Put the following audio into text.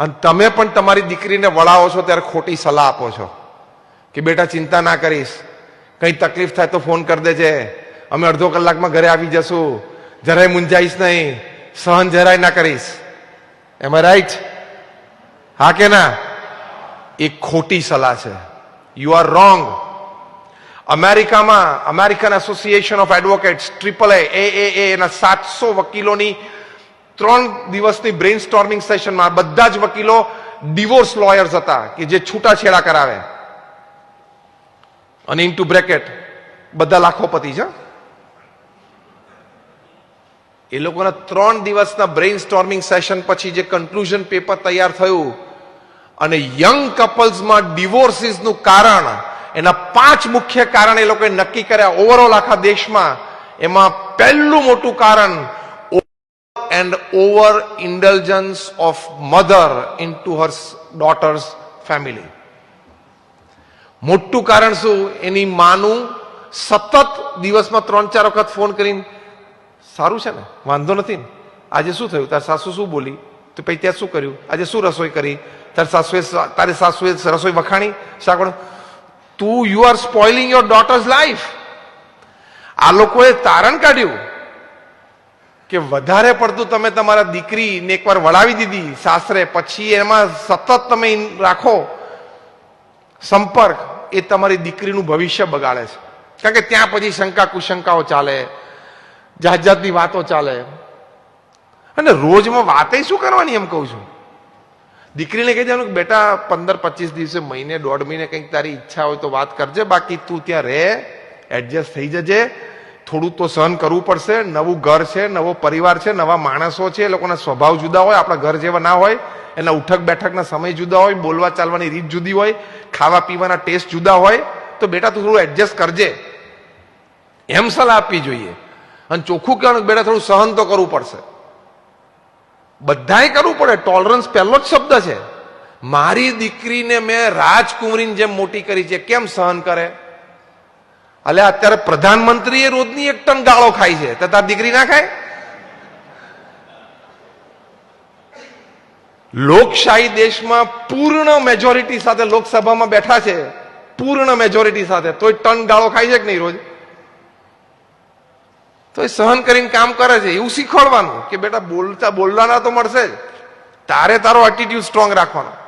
અને તમે પણ તમારી દીકરીને વળાવો છો ત્યારે ખોટી સલાહ આપો છો કે બેટા, ચિંતા ના કરીશ. કંઈ તકલીફ થાય તો ફોન કરી દેજે. અમે અડધો કલાકમાં ઘરે આવી જશું. જરાય મૂંઝાઈશ નહીં. સહન જરાય ના કરીશ. એમ રાઈટ હા કે ના? એ ખોટી સલાહ છે. યુ આર રોંગ અમેરિકામાં American association of advocates triple A એના સાતસો વકીલોની ત્રણ દિવસની બ્રેઇન સ્ટોર્મિંગ સેશનમાં બધા જ વકીલો ડિવોર્સ લોયર્સ હતા કે જે છૂટાછેડા કરાવે. અને ઇન ટુ બ્રેકેટ બધા લાખોપતિ છે એ લોકોના ત્રણ દિવસના બ્રેઇન સ્ટોર્મિંગ સેશન પછી જે કન્ક્લુઝન પેપર તૈયાર થયું, અને યંગ કપલ્સમાં ડિવોર્સિસનું કારણ, એના પાંચ મુખ્ય કારણ એ લોકોએ નક્કી કર્યા. ઓવરઓલ આખા દેશમાં એમાં પહેલું મોટું કારણ over indulgence of mother into her daughters family મોટું કારણ શું? એની માનું સતત દિવસમાં ત્રણ ચાર વખત ફોન કરીને, સારું છે ને? વાંધો નથી ને? આજે શું થયું? તાર સાસુ શું બોલી? તો પછી ત્યાં શું કર્યું? આજે શું રસોઈ કરી? તાર સાસુએ તારી સાસુએ રસોઈ વખાણી? સાગણ તું you are spoiling your daughter's life આ લોકોએ તારણ કાઢ્યું. કે વધારે પડતું તમે તમારા દીકરીને એકવાર વળાવી દીધી સાસરે, પછી એમાં સતત તમે રાખો, સંપર્ક એ તમારી દીકરીનું ભવિષ્ય બગાડે છે. કારણ કે ત્યાં પછી શંકા કુશંકાઓ ચાલે જાત જાતની વાતો ચાલે. અને રોજમાં વાતે શું કરવાની એમ કહું છું? દીકરીને કહી દેવાનું કે, બેટા પંદર પચીસ દિવસે મહિને દોઢ મહિને કંઈક તારી ઈચ્છા હોય તો વાત કરજે, બાકી તું ત્યાં રહે, એડજસ્ટ થઈ જજે થોડું તો સહન કરવું પડશે. નવું ઘર છે, નવો પરિવાર છે, નવા માણસો છે, એ લોકોના સ્વભાવ જુદા હોય, આપણા ઘર જેવા ના હોય, એના ઉઠક બેઠકના સમય જુદા હોય, બોલવા ચાલવાની રીત જુદી હોય, ખાવા પીવાના ટેસ્ટ જુદા હોય, તો બેટા તું થોડું એડજસ્ટ કરજે. એમ સલાહ આપવી જોઈએ. અને ચોખ્ખું કહેવાનું બેટા થોડું સહન તો કરવું પડશે. બધાએ કરવું પડે. ટોલરન્સ પહેલો જ શબ્દ છે. મારી દીકરીને મેં રાજકુંવરીની જેમ મોટી કરી છે. કેમ સહન કરે? અલે અત્યારે પ્રધાનમંત્રી એ રોજની એક ટન ગાળો ખાય છે. તો તાર દીકરી ના ખાય? લોકશાહી દેશમાં પૂર્ણ મેજોરિટી સાથે લોકસભામાં બેઠા છે. પૂર્ણ મેજોરિટી સાથે. તોય ટન ગાળો ખાય છે કે નહીં રોજ? તો એ સહન કરીને કામ કરે છે. એવું શીખવાડવાનું કે બેટા બોલતા બોલવાના તો મળશે જ. તારે તારો એટીટ્યુડ સ્ટ્રોંગ રાખવાનો.